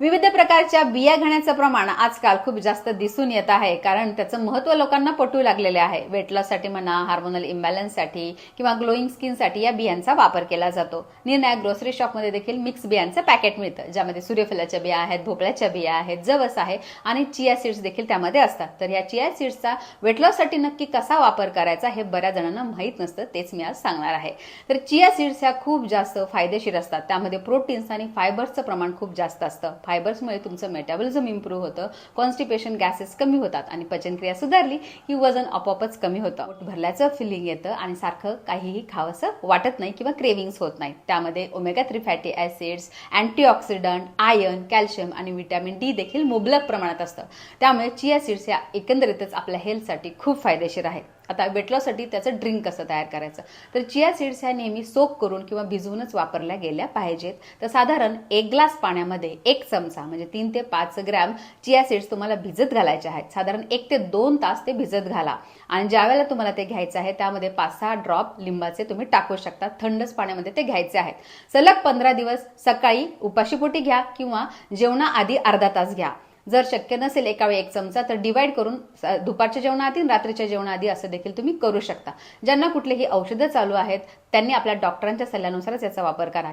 विविध प्रकारच्या बिया घेण्याचं प्रमाण आजकाल खूप जास्त दिसून येत आहे. कारण त्याचं महत्त्व लोकांना पटू लागलेले आहे. वेट लॉससाठी म्हणा हार्मोनल इम्बॅलन्ससाठी किंवा ग्लोईंग स्किनसाठी या बियांचा वापर केला जातो. निर्णायक ग्रोसरी शॉपमध्ये देखील मिक्स बियांचं पॅकेट मिळतं. ज्यामध्ये सूर्यफुलाच्या बिया आहेत भोपळ्याच्या बिया आहेत जवस आहे आणि चिया सीड्स देखील त्यामध्ये असतात. तर या चिया सीड्सचा वेट लॉससाठी नक्की कसा वापर करायचा हे बऱ्याच जणांना माहीत नसतं तेच मी आज सांगणार आहे. तर चिया सीड्स ह्या खूप जास्त फायदेशीर असतात. त्यामध्ये प्रोटीन्स आणि फायबर्सचं प्रमाण खूप जास्त असतं. फायबर्समुळे तुमचं मेटाबॉलिझम इम्प्रूव्ह होतं कॉन्स्टिपेशन गॅसेस कमी होतात आणि पचनक्रिया सुधारली की वजन आपोआपच कमी होतं. पोट भरल्याचं फिलिंग येतं आणि सारखं काहीही खावंसं वाटत नाही किंवा क्रेविंग्स होत नाही त्यामध्ये omega three fatty acids antioxidant iron calcium आणि व्हिटॅमिन डी देखील मुबलक प्रमाणात असतं. त्यामुळे चिया सीड्स या एकंदरीतच आपल्या हेल्थसाठी खूप फायदेशीर आहेत. आता वेट लॉससाठी त्याचं ड्रिंक कसं तयार करायचं? तर चिया सीड्स ह्या नेहमी सोक करून किंवा भिजवूनच वापरल्या गेल्या पाहिजेत. तर साधारण एक ग्लास पाण्यामध्ये एक चमचा म्हणजे तीन ते पाच ग्रॅम चिया सीड्स तुम्हाला भिजत घालायचे आहेत. साधारण एक ते दोन तास ते भिजत घाला. आणि ज्यावेळेला तुम्हाला ते घ्यायचं आहे त्यामध्ये पाच सहा ड्रॉप लिंबाचे तुम्ही टाकू शकता. थंडच पाण्यामध्ये ते घ्यायचे आहेत. सलग पंधरा दिवस सकाळी उपाशीपोटी घ्या किंवा जेवणाआधी अर्धा तास घ्या. जर शक्य नसेल एका वेळी एक चमचा तर डिवाइड करून दुपारच्या जेवणाआधी रात्रीच्या जेवणाआधी असं देखील तुम्ही करू शकता. ज्यांना कुठलेही औषधं चालू आहेत त्यांनी आपल्या डॉक्टरांच्या सल्ल्यानुसारच याचा वापर करा.